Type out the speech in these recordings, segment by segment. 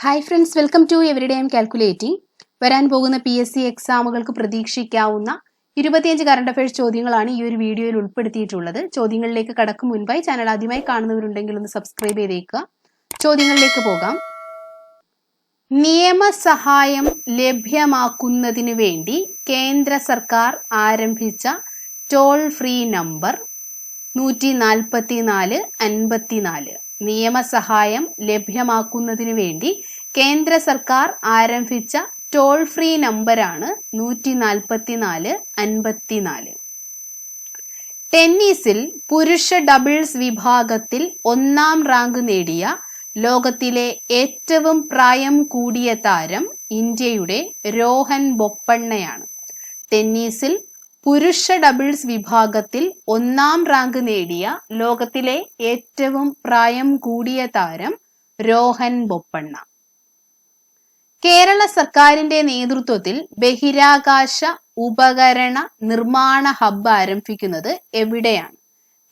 Hi friends welcome to everyday M calculating വരാൻ പോകുന്ന P S C എക്സാമുകൾക്ക് പ്രതീക്ഷിക്കാവുന്ന ഇരുപത്തിയഞ്ച് കറണ്ട് അഫയേഴ്സ് ചോദ്യങ്ങളാണ് ഈ ഒരു വീഡിയോയിൽ ഉൾപ്പെടുത്തിയിട്ടുള്ളത്. ചോദ്യങ്ങളിലേക്ക് കടക്കും മുൻപായി ചാനൽ ആദ്യമായി കാണുന്നവരുണ്ടെങ്കിൽ ഒന്ന് സബ്സ്ക്രൈബ് ചെയ്തേക്കുക. ചോദ്യങ്ങളിലേക്ക് പോകാം. നിയമസഹായം ലഭ്യമാക്കുന്നതിനു വേണ്ടി കേന്ദ്ര സർക്കാർ ആരംഭിച്ച ടോൾ ഫ്രീ നമ്പർ നൂറ്റി നാൽപ്പത്തി നാല് അൻപത്തി നാല് നിയമസഹായം ലഭ്യമാക്കുന്നതിനു വേണ്ടി കേന്ദ്ര സർക്കാർ ആരംഭിച്ച ടോൾ ഫ്രീ നമ്പറാണ് നൂറ്റി നാൽപ്പത്തിനാല് അൻപത്തിനാല്. ടെന്നീസിൽ പുരുഷ ഡബിൾസ് വിഭാഗത്തിൽ ഒന്നാം റാങ്ക് നേടിയ ലോകത്തിലെ ഏറ്റവും പ്രായം കൂടിയ താരം ഇന്ത്യയുടെ രോഹൻ ബൊപ്പണ്ണയാണ്. ടെന്നീസിൽ പുരുഷ ഡബിൾസ് വിഭാഗത്തിൽ ഒന്നാം റാങ്ക് നേടിയ ലോകത്തിലെ ഏറ്റവും പ്രായം കൂടിയ താരം രോഹൻ ബൊപ്പണ്ണ. കേരള സർക്കാരിന്റെ നേതൃത്വത്തിൽ ബഹിരാകാശ ഉപകരണ നിർമ്മാണ ഹബ്ബ് ആരംഭിക്കുന്നത് എവിടെയാണ്?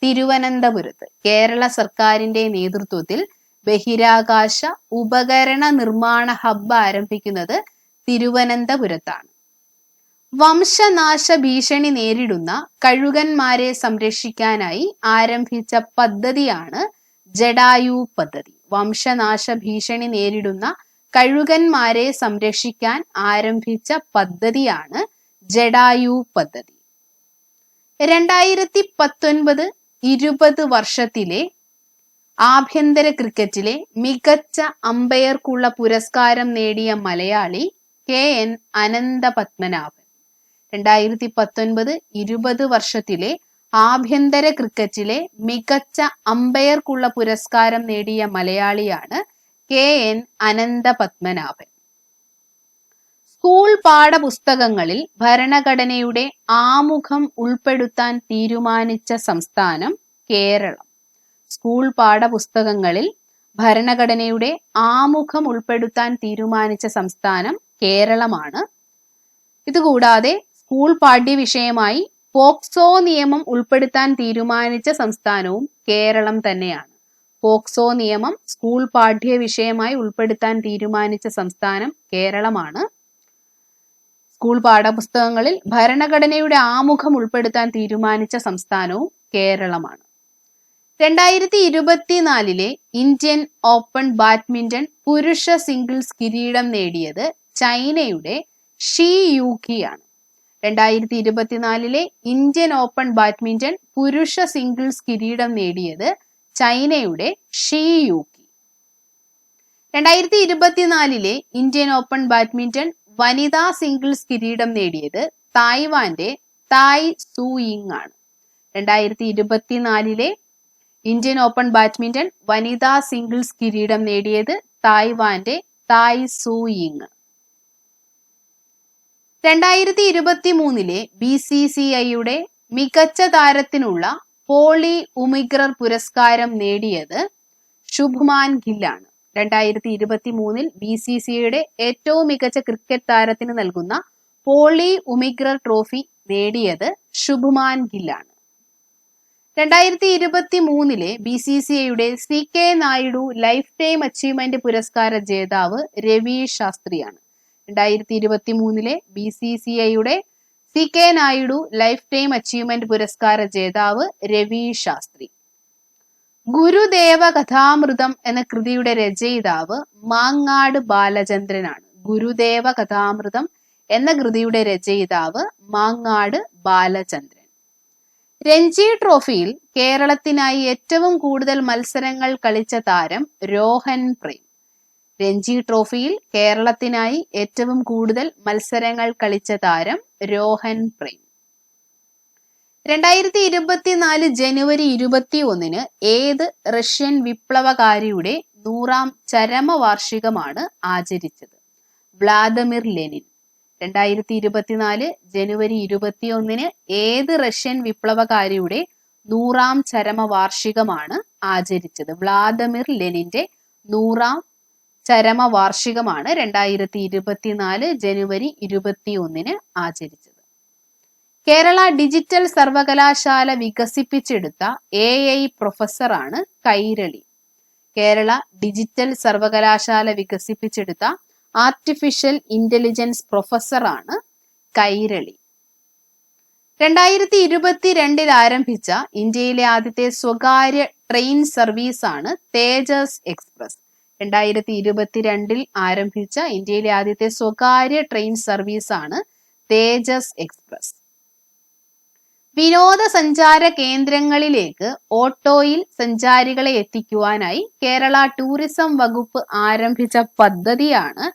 തിരുവനന്തപുരത്ത്. കേരള സർക്കാരിന്റെ നേതൃത്വത്തിൽ ബഹിരാകാശ ഉപകരണ നിർമ്മാണ ഹബ്ബ് ആരംഭിക്കുന്നത് തിരുവനന്തപുരത്താണ്. വംശനാശ ഭീഷണി നേരിടുന്ന കഴുകന്മാരെ സംരക്ഷിക്കാനായി ആരംഭിച്ച പദ്ധതിയാണ് ജഡായു പദ്ധതി. വംശനാശ ഭീഷണി നേരിടുന്ന കഴുകന്മാരെ സംരക്ഷിക്കാൻ ആരംഭിച്ച പദ്ധതിയാണ് ജഡായു പദ്ധതി. രണ്ടായിരത്തി പത്തൊൻപത് ഇരുപത് വർഷത്തിലെ ആഭ്യന്തര ക്രിക്കറ്റിലെ മികച്ച അമ്പയർക്കുള്ള പുരസ്കാരം നേടിയ മലയാളി കെ എൻ അനന്ത പത്മനാഭൻ രണ്ടായിരത്തി പത്തൊൻപത് ഇരുപത് വർഷത്തിലെ ആഭ്യന്തര ക്രിക്കറ്റിലെ മികച്ച അമ്പയർക്കുള്ള പുരസ്കാരം നേടിയ മലയാളിയാണ് കെ എൻ അനന്തപത്മനാഭൻ. സ്കൂൾ പാഠപുസ്തകങ്ങളിൽ ഭരണഘടനയുടെ ആമുഖം ഉൾപ്പെടുത്താൻ തീരുമാനിച്ച സംസ്ഥാനം കേരളം. സ്കൂൾ പാഠപുസ്തകങ്ങളിൽ ഭരണഘടനയുടെ ആമുഖം ഉൾപ്പെടുത്താൻ തീരുമാനിച്ച സംസ്ഥാനം കേരളമാണ്. ഇതുകൂടാതെ സ്കൂൾ പാഠ്യവിഷയമായി പോക്സോ നിയമം ഉൾപ്പെടുത്താൻ തീരുമാനിച്ച സംസ്ഥാനവും കേരളം തന്നെയാണ്. പോക്സോ നിയമം സ്കൂൾ പാഠ്യ വിഷയമായി ഉൾപ്പെടുത്താൻ തീരുമാനിച്ച സംസ്ഥാനം കേരളമാണ്. സ്കൂൾ പാഠപുസ്തകങ്ങളിൽ ഭരണഘടനയുടെ ആമുഖം ഉൾപ്പെടുത്താൻ തീരുമാനിച്ച സംസ്ഥാനവും കേരളമാണ്. രണ്ടായിരത്തി ഇരുപത്തിനാലിലെ ഇന്ത്യൻ ഓപ്പൺ ബാഡ്മിന്റൺ പുരുഷ സിംഗിൾസ് കിരീടം നേടിയത് ചൈനയുടെ ഷീ യൂക്കിയാണ് രണ്ടായിരത്തി ഇരുപത്തിനാലിലെ ഇന്ത്യൻ ഓപ്പൺ ബാഡ്മിന്റൺ പുരുഷ സിംഗിൾസ് കിരീടം നേടിയത് ചൈനയുടെ ഷീ യൂക്കി രണ്ടായിരത്തി ഇരുപത്തിനാലിലെ ഇന്ത്യൻ ഓപ്പൺ ബാഡ്മിന്റൺ വനിതാ സിംഗിൾസ് കിരീടം നേടിയത് തായ്വാന്റെ തായ് സൂയിങ് ആണ്. രണ്ടായിരത്തി ഇരുപത്തിനാലിലെ ഇന്ത്യൻ ഓപ്പൺ ബാഡ്മിന്റൺ വനിതാ സിംഗിൾസ് കിരീടം നേടിയത് തായ്വാന്റെ തായ് സൂയിങ്. രണ്ടായിരത്തി ഇരുപത്തി മൂന്നിലെ ബി സി സി ഐയുടെ മികച്ച താരത്തിനുള്ള പോളി ഉമിഗ്രർ പുരസ്കാരം നേടിയത് ശുഭ്മാൻ ഗില്ലാണ്. രണ്ടായിരത്തി ഇരുപത്തി മൂന്നിൽ ബി സി സിയുടെ ഏറ്റവും മികച്ച ക്രിക്കറ്റ് താരത്തിന് നൽകുന്ന പോളി ഉമിഗ്രർ ട്രോഫി നേടിയത് ശുഭ്മാൻ ഗില്ലാണ്. രണ്ടായിരത്തി ഇരുപത്തി മൂന്നിലെ ബി സി സി ഐയുടെ C K Naidu life time achievement പുരസ്കാര ജേതാവ് രവി ശാസ്ത്രിയാണ്. രണ്ടായിരത്തി ഇരുപത്തി മൂന്നിലെ ബി സി സി ഐയുടെ C K Naidu life time achievement പുരസ്കാര ജേതാവ് രവി ശാസ്ത്രി. ഗുരുദേവ കഥാമൃതം എന്ന കൃതിയുടെ രചയിതാവ് മാങ്ങാട് ബാലചന്ദ്രനാണ്. ഗുരുദേവ കഥാമൃതം എന്ന കൃതിയുടെ രചയിതാവ് മാങ്ങാട് ബാലചന്ദ്രൻ. രഞ്ജി ട്രോഫിയിൽ കേരളത്തിനായി ഏറ്റവും കൂടുതൽ മത്സരങ്ങൾ കളിച്ച താരം രോഹൻ പ്രേം. രഞ്ജി ട്രോഫിയിൽ കേരളത്തിനായി ഏറ്റവും കൂടുതൽ മത്സരങ്ങൾ കളിച്ച താരം രോഹൻ പ്രേം. രണ്ടായിരത്തി ഇരുപത്തിനാല് ജനുവരി ഇരുപത്തി ഒന്നിന് ഏത് റഷ്യൻ വിപ്ലവകാരിയുടെ നൂറാം ചരമവാർഷികമാണ് ആചരിച്ചത്? Vladimir Lenin. രണ്ടായിരത്തി ഇരുപത്തിനാല് ജനുവരി ഇരുപത്തി ഒന്നിന് ഏത് റഷ്യൻ വിപ്ലവകാരിയുടെ നൂറാം ചരമവാർഷികമാണ് ആചരിച്ചത്? വ്ളാദിമിർ ലെനിന്റെ നൂറാം ചരമവാർഷികമാണ് രണ്ടായിരത്തി ഇരുപത്തിനാല് ജനുവരി ഇരുപത്തി ഒന്നിന് ആചരിച്ചത്. കേരള ഡിജിറ്റൽ സർവകലാശാല വികസിപ്പിച്ചെടുത്ത എ ഐ പ്രൊഫസറാണ് കൈരളി. കേരള ഡിജിറ്റൽ സർവകലാശാല വികസിപ്പിച്ചെടുത്ത ആർട്ടിഫിഷ്യൽ ഇന്റലിജൻസ് പ്രൊഫസറാണ് കൈരളി. രണ്ടായിരത്തി ഇരുപത്തിരണ്ടിൽ ആരംഭിച്ച ഇന്ത്യയിലെ ആദ്യത്തെ സ്വകാര്യ ട്രെയിൻ സർവീസാണ് തേജസ് എക്സ്പ്രസ്. രണ്ടായിരത്തി ഇരുപത്തിരണ്ടിൽ ആരംഭിച്ച ഇന്ത്യയിലെ ആദ്യത്തെ സ്വകാര്യ ട്രെയിൻ സർവീസാണ് തേജസ് എക്സ്പ്രസ്. വിനോദസഞ്ചാര കേന്ദ്രങ്ങളിലേക്ക് ഓട്ടോയിൽ സഞ്ചാരികളെ എത്തിക്കുവാനായി കേരള ടൂറിസം വകുപ്പ് ആരംഭിച്ച പദ്ധതിയാണ്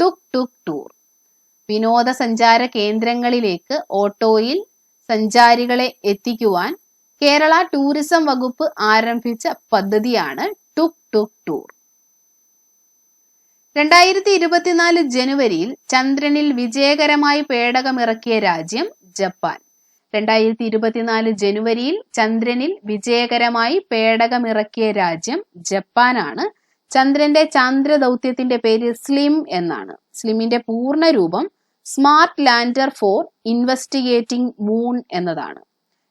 ടുക് ടുക് ടൂർ. വിനോദസഞ്ചാര കേന്ദ്രങ്ങളിലേക്ക് ഓട്ടോയിൽ സഞ്ചാരികളെ എത്തിക്കുവാൻ കേരള ടൂറിസം വകുപ്പ് ആരംഭിച്ച പദ്ധതിയാണ് ടുക് ടുക് ടൂർ. രണ്ടായിരത്തി ഇരുപത്തിനാല് ജനുവരിയിൽ ചന്ദ്രനിൽ വിജയകരമായി പേടകമിറക്കിയ രാജ്യം ജപ്പാൻ. രണ്ടായിരത്തി ഇരുപത്തിനാല് ജനുവരിയിൽ ചന്ദ്രനിൽ വിജയകരമായി പേടകമിറക്കിയ രാജ്യം ജപ്പാനാണ്. ചന്ദ്രന്റെ ചാന്ദ്ര ദൗത്യത്തിന്റെ പേര് സ്ലിം എന്നാണ്. സ്ലിമിന്റെ പൂർണ രൂപം smart lander for investigating moon എന്നതാണ്.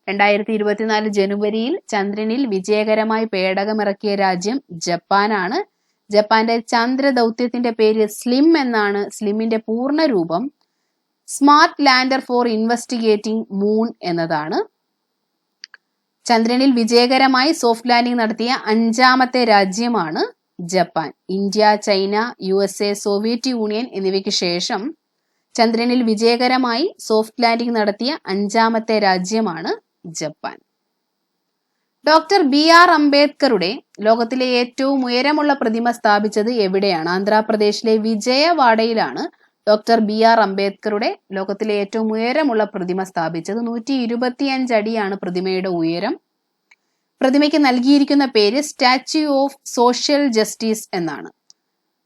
രണ്ടായിരത്തി ഇരുപത്തിനാല് ജനുവരിയിൽ ചന്ദ്രനിൽ വിജയകരമായി പേടകമിറക്കിയ രാജ്യം ജപ്പാനാണ്. ജപ്പാന്റെ ചന്ദ്ര ദൗത്യത്തിന്റെ പേര് സ്ലിം എന്നാണ് സ്ലിമിന്റെ പൂർണ രൂപം. Smart lander for investigating moon എന്നതാണ്. ചന്ദ്രനിൽ വിജയകരമായി സോഫ്റ്റ് ലാൻഡിംഗ് നടത്തിയ അഞ്ചാമത്തെ രാജ്യമാണ് Japan. India China U S A Soviet Union എന്നിവയ്ക്ക് ശേഷം ചന്ദ്രനിൽ വിജയകരമായി സോഫ്റ്റ് ലാൻഡിംഗ് നടത്തിയ അഞ്ചാമത്തെ രാജ്യമാണ് ജപ്പാൻ. ഡോക്ടർ ബി ആർ അംബേദ്കറുടെ ലോകത്തിലെ ഏറ്റവും ഉയരമുള്ള പ്രതിമ സ്ഥാപിച്ചത് എവിടെയാണ്? ആന്ധ്രാപ്രദേശിലെ വിജയവാഡയിലാണ് ഡോക്ടർ ബി ആർ അംബേദ്കറുടെ ലോകത്തിലെ ഏറ്റവും ഉയരമുള്ള പ്രതിമ സ്ഥാപിച്ചത്. നൂറ്റി ഇരുപത്തിയഞ്ച് അടിയാണ് പ്രതിമയുടെ ഉയരം. പ്രതിമയ്ക്ക് നൽകിയിരിക്കുന്ന പേര് സ്റ്റാച്യു ഓഫ് സോഷ്യൽ ജസ്റ്റിസ് എന്നാണ്.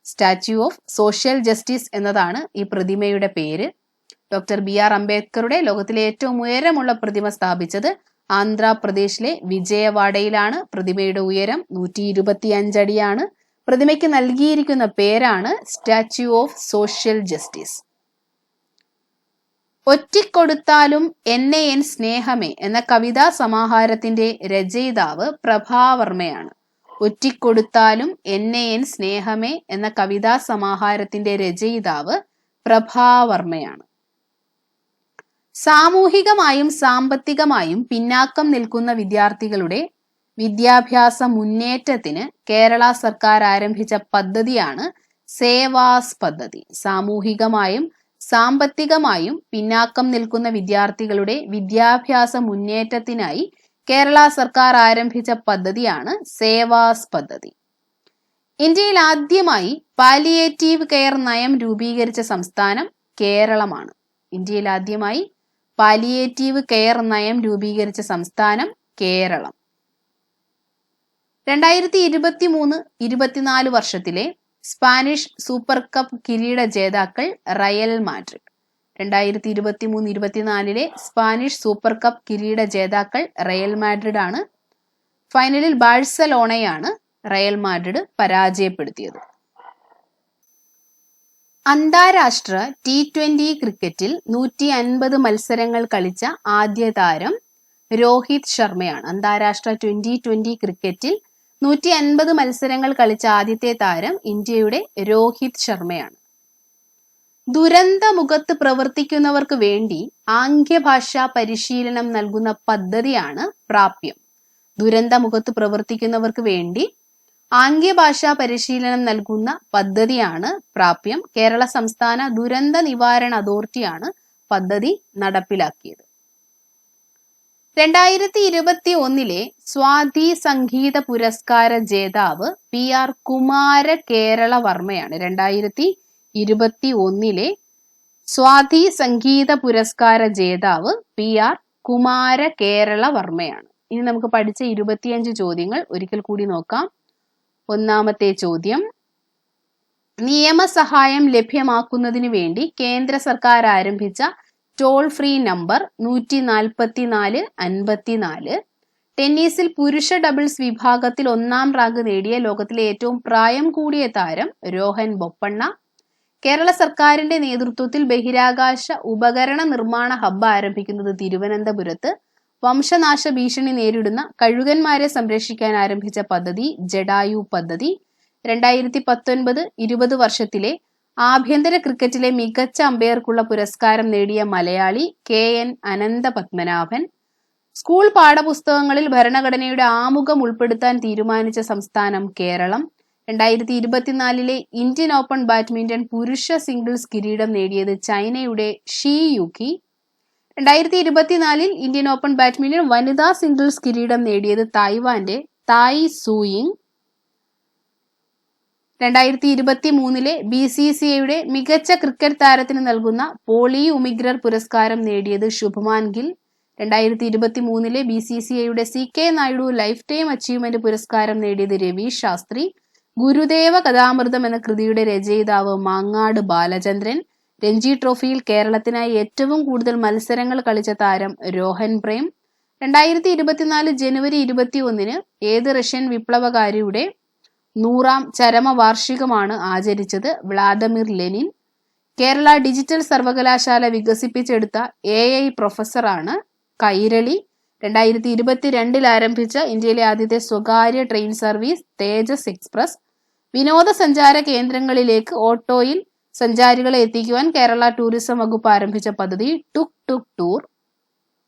സ്റ്റാച്യു ഓഫ് സോഷ്യൽ ജസ്റ്റിസ് എന്നതാണ് ഈ പ്രതിമയുടെ പേര്. ഡോക്ടർ ബി ആർ അംബേദ്കറുടെ ലോകത്തിലെ ഏറ്റവും ഉയരമുള്ള പ്രതിമ സ്ഥാപിച്ചത് ആന്ധ്രാപ്രദേശിലെ വിജയവാഡയിലാണ് പ്രതിമയുടെ ഉയരം നൂറ്റി ഇരുപത്തി അഞ്ചടിയാണ് പ്രതിമയ്ക്ക് നൽകിയിരിക്കുന്ന പേരാണ് സ്റ്റാച്യു ഓഫ് സോഷ്യൽ ജസ്റ്റിസ്. ഒറ്റിക്കൊടുത്താലും എന്നെ എൻ സ്നേഹമേ എന്ന കവിതാ സമാഹാരത്തിന്റെ രചയിതാവ് പ്രഭാവർമ്മയാണ്. ഒറ്റിക്കൊടുത്താലും എന്നെ എൻ സ്നേഹമേ എന്ന കവിതാ സമാഹാരത്തിന്റെ രചയിതാവ് പ്രഭാവർമ്മയാണ്. സാമൂഹികമായും സാമ്പത്തികമായും പിന്നാക്കം നിൽക്കുന്ന വിദ്യാർത്ഥികളുടെ വിദ്യാഭ്യാസ മുന്നേറ്റത്തിന് കേരള സർക്കാർ ആരംഭിച്ച പദ്ധതിയാണ് സേവാസ് പദ്ധതി സാമൂഹികമായും സാമ്പത്തികമായും പിന്നാക്കം നിൽക്കുന്ന വിദ്യാർത്ഥികളുടെ വിദ്യാഭ്യാസ മുന്നേറ്റത്തിനായി കേരള സർക്കാർ ആരംഭിച്ച പദ്ധതിയാണ് സേവാസ് പദ്ധതി ഇന്ത്യയിൽ ആദ്യമായി പാലിയേറ്റീവ് കെയർ നയം രൂപീകരിച്ച സംസ്ഥാനം കേരളമാണ്. ഇന്ത്യയിൽ ആദ്യമായി പാലിയേറ്റീവ് കെയർ നയം രൂപീകരിച്ച സംസ്ഥാനം കേരളം. രണ്ടായിരത്തി ഇരുപത്തി മൂന്ന് ഇരുപത്തിനാല് വർഷത്തിലെ സ്പാനിഷ് സൂപ്പർ കപ്പ് കിരീട ജേതാക്കൾ റയൽ മാഡ്രിഡ്. രണ്ടായിരത്തി ഇരുപത്തി മൂന്ന് ഇരുപത്തിനാലിലെ സ്പാനിഷ് സൂപ്പർ കപ്പ് കിരീട ജേതാക്കൾ റയൽ മാഡ്രിഡ് ആണ് ഫൈനലിൽ ബാഴ്സലോണയാണ് റയൽ മാഡ്രിഡ് പരാജയപ്പെടുത്തിയത്. അന്താരാഷ്ട്ര ടി ട്വന്റി ക്രിക്കറ്റിൽ നൂറ്റി അൻപത് മത്സരങ്ങൾ കളിച്ച ആദ്യ താരം രോഹിത് ശർമ്മയാണ്. അന്താരാഷ്ട്ര ട്വന്റി ട്വന്റി ക്രിക്കറ്റിൽ നൂറ്റി അൻപത് മത്സരങ്ങൾ കളിച്ച ആദ്യത്തെ താരം ഇന്ത്യയുടെ രോഹിത് ശർമ്മയാണ്. ദുരന്ത മുഖത്ത് പ്രവർത്തിക്കുന്നവർക്ക് വേണ്ടി ആംഗ്യഭാഷാ പരിശീലനം നൽകുന്ന പദ്ധതിയാണ് പ്രാപ്യം. ദുരന്ത മുഖത്ത് പ്രവർത്തിക്കുന്നവർക്ക് വേണ്ടി ആംഗ്യഭാഷാ പരിശീലനം നൽകുന്ന പദ്ധതിയാണ് പ്രാപ്യം. കേരള സംസ്ഥാന ദുരന്ത നിവാരണ അതോറിറ്റിയാണ് പദ്ധതി നടപ്പിലാക്കിയത്. രണ്ടായിരത്തി ഇരുപത്തി ഒന്നിലെ സ്വാതി സംഗീത പുരസ്കാര ജേതാവ് പി ആർ കുമാര കേരള വർമ്മയാണ് രണ്ടായിരത്തി ഇരുപത്തി ഒന്നിലെ സ്വാതി സംഗീത പുരസ്കാര ജേതാവ് പി ആർ കുമാര കേരള വർമ്മയാണ്. ഇനി നമുക്ക് പഠിച്ച ഇരുപത്തിയഞ്ച് ചോദ്യങ്ങൾ ഒരിക്കൽ കൂടി നോക്കാം. ഒന്നാമത്തെ ചോദ്യം. നിയമസഹായം ലഭ്യമാക്കുന്നതിന് വേണ്ടി കേന്ദ്ര സർക്കാർ ആരംഭിച്ച ടോൾ ഫ്രീ നമ്പർ നൂറ്റി നാൽപ്പത്തിനാല് അൻപത്തിനാല്. ടെന്നീസിൽ പുരുഷ ഡബിൾസ് വിഭാഗത്തിൽ ഒന്നാം റാങ്ക് നേടിയ ലോകത്തിലെ ഏറ്റവും പ്രായം കൂടിയ താരം രോഹൻ ബൊപ്പണ്ണ. കേരള സർക്കാരിന്റെ നേതൃത്വത്തിൽ ബഹിരാകാശ ഉപകരണ നിർമ്മാണ ഹബ്ബ് ആരംഭിക്കുന്നത് തിരുവനന്തപുരത്ത്. വംശനാശ ഭീഷണി നേരിടുന്ന കഴുകന്മാരെ സംരക്ഷിക്കാൻ ആരംഭിച്ച പദ്ധതി ജഡായു പദ്ധതി രണ്ടായിരത്തി പത്തൊൻപത് ഇരുപത് വർഷത്തിലെ ആഭ്യന്തര ക്രിക്കറ്റിലെ മികച്ച അമ്പയർക്കുള്ള പുരസ്കാരം നേടിയ Malayali K N Anantha Padmanabhan school പാഠപുസ്തകങ്ങളിൽ ഭരണഘടനയുടെ ആമുഖം ഉൾപ്പെടുത്താൻ തീരുമാനിച്ച സംസ്ഥാനം കേരളം രണ്ടായിരത്തി ഇരുപത്തിനാലിലെ ഇന്ത്യൻ ഓപ്പൺ ബാഡ്മിന്റൺ പുരുഷ സിംഗിൾസ് കിരീടം നേടിയത് ചൈനയുടെ ഷീ യുക്കി രണ്ടായിരത്തി ഇരുപത്തിനാലിൽ ഇന്ത്യൻ ഓപ്പൺ ബാഡ്മിന്റൺ വനിതാ സിംഗിൾസ് കിരീടം നേടിയത് തായ്വാന്റെ തായ് സൂയിങ്. രണ്ടായിരത്തി ഇരുപത്തി മൂന്നിലെ ബി സി സി ഐയുടെ മികച്ച ക്രിക്കറ്റ് താരത്തിന് നൽകുന്ന പോളി ഉമിഗ്രർ പുരസ്കാരം നേടിയത് ശുഭമാൻ ഗിൽ. രണ്ടായിരത്തി ഇരുപത്തി മൂന്നിലെ ബി സി സി ഐയുടെ C K Naidu life time achievement പുരസ്കാരം നേടിയത് രവി ശാസ്ത്രി. ഗുരുദേവ കഥാമൃതം എന്ന കൃതിയുടെ രചയിതാവ് മാങ്ങാട് ബാലചന്ദ്രൻ. രഞ്ജി ട്രോഫിയിൽ കേരളത്തിനായി ഏറ്റവും കൂടുതൽ മത്സരങ്ങൾ കളിച്ച താരം രോഹൻ പ്രേം. രണ്ടായിരത്തി ഇരുപത്തിനാല് ജനുവരി ഇരുപത്തി ഒന്നിന് ഏത് റഷ്യൻ വിപ്ലവകാരിയുടെ നൂറാം ചരമവാർഷികമാണ് ആചരിച്ചത് വ്ളാദിമിർ ലെനിൻ. കേരള ഡിജിറ്റൽ സർവകലാശാല വികസിപ്പിച്ചെടുത്ത എ ഐ പ്രൊഫസറാണ് കൈരളി. രണ്ടായിരത്തി ഇരുപത്തിരണ്ടിൽ ആരംഭിച്ച ഇന്ത്യയിലെ ആദ്യത്തെ സ്വകാര്യ ട്രെയിൻ സർവീസ് തേജസ് എക്സ്പ്രസ്. വിനോദസഞ്ചാര കേന്ദ്രങ്ങളിലേക്ക് ഓട്ടോയിൽ സഞ്ചാരികളെ എത്തിക്കുവാൻ കേരള ടൂറിസം വകുപ്പ് ആരംഭിച്ച പദ്ധതി ടുക് ടുക് ടൂർ.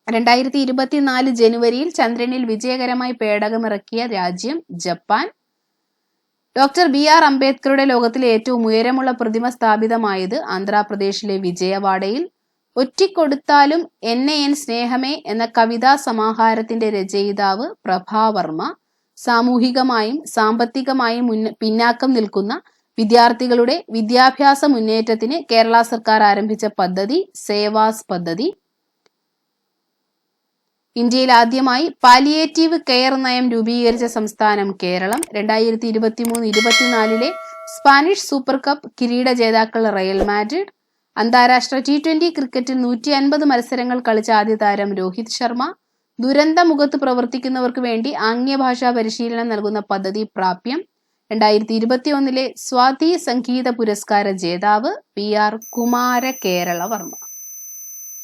രണ്ടായിരത്തി ഇരുപത്തിനാല് ജനുവരിയിൽ ചന്ദ്രനിൽ വിജയകരമായി പേടകമിറക്കിയ രാജ്യം ജപ്പാൻ. ഡോക്ടർ ബി ആർ അംബേദ്കറുടെ ലോകത്തിലെ ഏറ്റവും ഉയരമുള്ള പ്രതിമ സ്ഥാപിതമായത് ആന്ധ്രാപ്രദേശിലെ വിജയവാഡയിൽ. ഒറ്റിക്കൊടുത്താലും എന്നെ എൻ സ്നേഹമേ എന്ന കവിതാ സമാഹാരത്തിന്റെ രചയിതാവ് പ്രഭാവർമ്മ. സാമൂഹികമായും സാമ്പത്തികമായും പിന്നാക്കം നിൽക്കുന്ന വിദ്യാർത്ഥികളുടെ വിദ്യാഭ്യാസ മുന്നേറ്റത്തിന് കേരള സർക്കാർ ആരംഭിച്ച പദ്ധതി സേവാസ് പദ്ധതി. ഇന്ത്യയിൽ ആദ്യമായി പാലിയേറ്റീവ് കെയർ നയം രൂപീകരിച്ച സംസ്ഥാനം കേരളം. രണ്ടായിരത്തി ഇരുപത്തി മൂന്ന് ഇരുപത്തിനാലിലെ സ്പാനിഷ് സൂപ്പർ കപ്പ് കിരീട ജേതാക്കൾ റയൽ മാഡ്രിഡ്. അന്താരാഷ്ട്ര ടി ട്വന്റി ക്രിക്കറ്റിൽ നൂറ്റി അൻപത് മത്സരങ്ങൾ കളിച്ച ആദ്യ താരം രോഹിത് ശർമ്മ. ദുരന്ത മുഖത്ത് പ്രവർത്തിക്കുന്നവർക്ക് വേണ്ടി ആംഗ്യഭാഷാ പരിശീലനം നൽകുന്ന പദ്ധതി പ്രാപ്യം. രണ്ടായിരത്തി ഇരുപത്തി ഒന്നിലെ സ്വാതി സംഗീത പുരസ്കാര ജേതാവ് പി ആർ കുമാര കേരള വർമ്മ